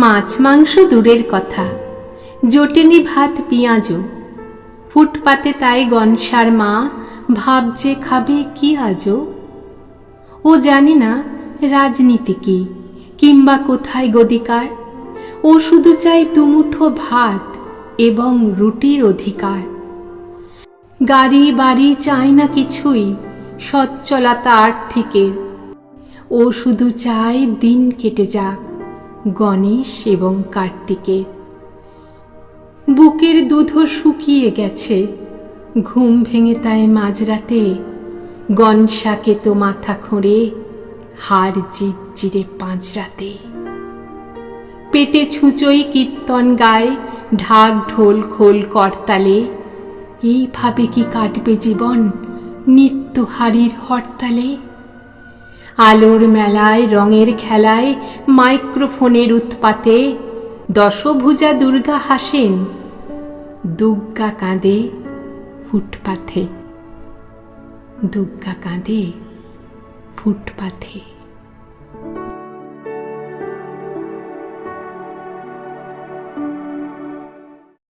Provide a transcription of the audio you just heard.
মাছ মাংস দূরের কথা। জোটেনি ভাত পেঁয়াজও। ফুটপাতে তাই গনসার মা ভাবছে খাবে কি আজও। ও জানে না রাজনীতি কি, কিংবা কোথায় গদিকার। ও শুধু চায় দুমুঠো ভাত এবং রুটির অধিকার। গাড়ি বাড়ি চায় না কিছুই, সচ্ছলতা আর্থিকের। ও শুধু চায় দিন কেটে যাক। গণেশ এবং কার্তিকের বুকের দুধও শুকিয়ে গেছে। ঘুম ভেঙে তাই মাঝরাতে গনসাকে তো মাথা খোঁড়ে হার জিজ্জিরে পাঁচরাতে। পেটে ছুঁচোই কীর্তন গায়, ঢাক ঢোল খোল করতালে। এইভাবে কি কাটবে জীবন নিত্য হারির হরতালে? আলোর মেলায়, রঙের খেলায়, মাইক্রোফোনের উৎপাতে, দশভুজা দুর্গা হাসেন, দুগ্গা কাঁদে ফুটপাথে দুগ্গা কাঁদে ফুটপাথে